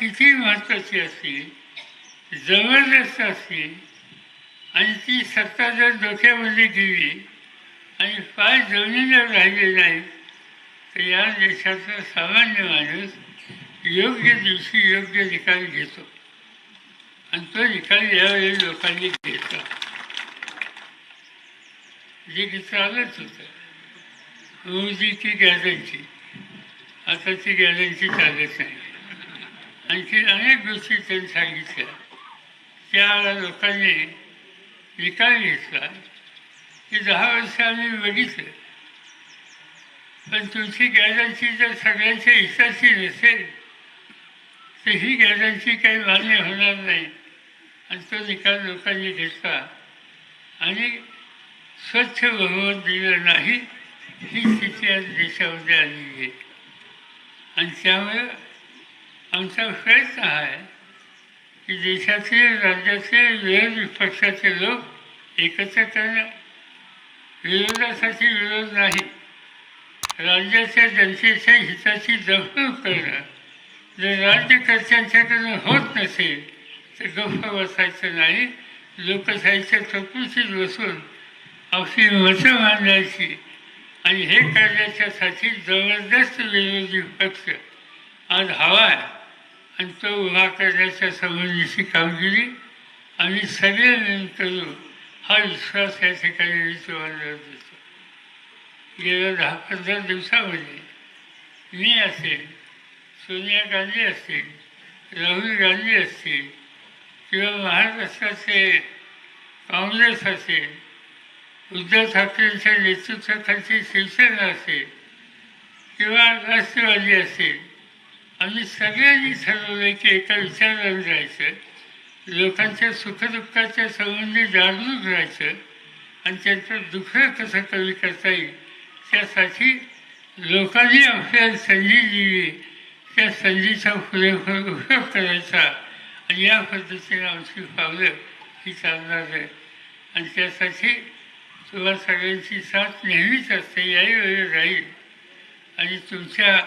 किती महत्त्वाची असतील जबरदस्त असतील आणि ती सत्ता जर डोक्यामध्ये गेली आणि पाय जमिनी जर राहिले नाही तर या देशाचा सामान्य माणूस योग्य दिवशी योग्य निकाल घेतो. आणि तो निकाल यावेळी लोकांनी घेतला. जे की चालत होतं. मोदीची गॅरंटी आता ती गॅरंटी चालत नाही. आणखी अनेक गोष्टी त्यांनी सांगितल्या. त्या लोकांनी निकाल घेतला की दहा वर्ष आम्ही बघितलं पण तुमची गॅदांची जर सगळ्यांच्या हिताची नसेल तर ही गॅदांची काही मान्य होणार नाही. आणि तो निकाल लोकांनी घेतला. आणि स्वच्छ बहुमत दिलं नाही ही स्थिती आज देशामध्ये आलेली आहे. आणि त्यामुळे आमचा प्रयत्न आहे की देशाचे राज्याचे विरोधी पक्षाचे लोक एकत्र करणं विरोधासाठी विरोध नाही. राज्याच्या जनतेच्या हिताची जपणूक करणं. जर राज्यकर्त्यांच्याकडून होत नसेल तर गप्प बसायचं नाही. लोकशाहीच्या चौकशीत बसून आपली मतं मांडायची. आणि हे करण्याच्यासाठी जबरदस्त विरोधी पक्ष आज हवा आहे. आणि तो उभा करण्याच्या संबंधीची कामगिरी आम्ही सगळे करू हा विश्वास या ठिकाणी मी तुम्हाला देतो गेल्या दहा पंधरा दिवसामध्ये मी असेल सोनिया गांधी असतील राहुल गांधी असतील किंवा महाराष्ट्राचे काँग्रेस असेल उद्धव ठाकरेंच्या नेतृत्वाखालची शिवसेना असेल किंवा राष्ट्रवादी असेल आम्ही सगळ्यांनी ठरवलं की एका विचारानं जायचं. लोकांच्या सुखदुःखाच्या संबंधी जागरूक राहायचं. आणि त्यांचं दुःख कसं कमी करता येईल त्यासाठी लोकांनी आपल्याला संधी दिली त्या संधीचा पुरेपूर उपयोग करायचा. आणि या पद्धतीने आमची पावलं ही चालणार आहे आणि त्यासाठी तुला सगळ्यांची साथ नेहमीच असते याही वेळी राहील. आणि तुमच्या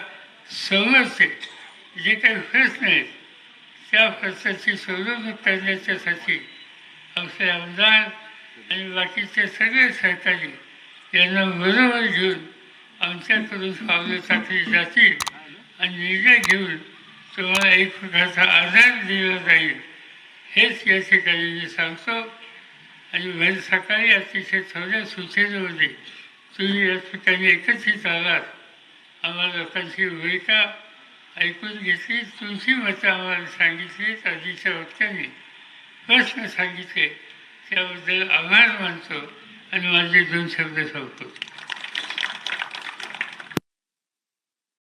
समोरचे जे काही प्रश्न नाहीत त्या खर्चाची सोडवणूक करण्याच्यासाठी आमचे आमदार आणि बाकीचे सगळे सहकारी यांना बरोबर घेऊन आमच्याकडून पावलं टाकली जातील आणि निर्णय घेऊन तुम्हाला एक प्रकारचा आधार दिला जाईल. हेच या ठिकाणी मी सांगतो. आणि भर सकाळी अतिशय थोड्या सूचनेमध्ये तुम्ही या ठिकाणी एकत्रित आलात. आम्हाला लोकांची भूमिका ऐकून घेतली तुमची मतं आम्हाला सांगितली आधीच्या वक्त्यांनी. प्रश्न सांगितले त्याबद्दल आभार मानतो आणि माझे दोन शब्द सांगतो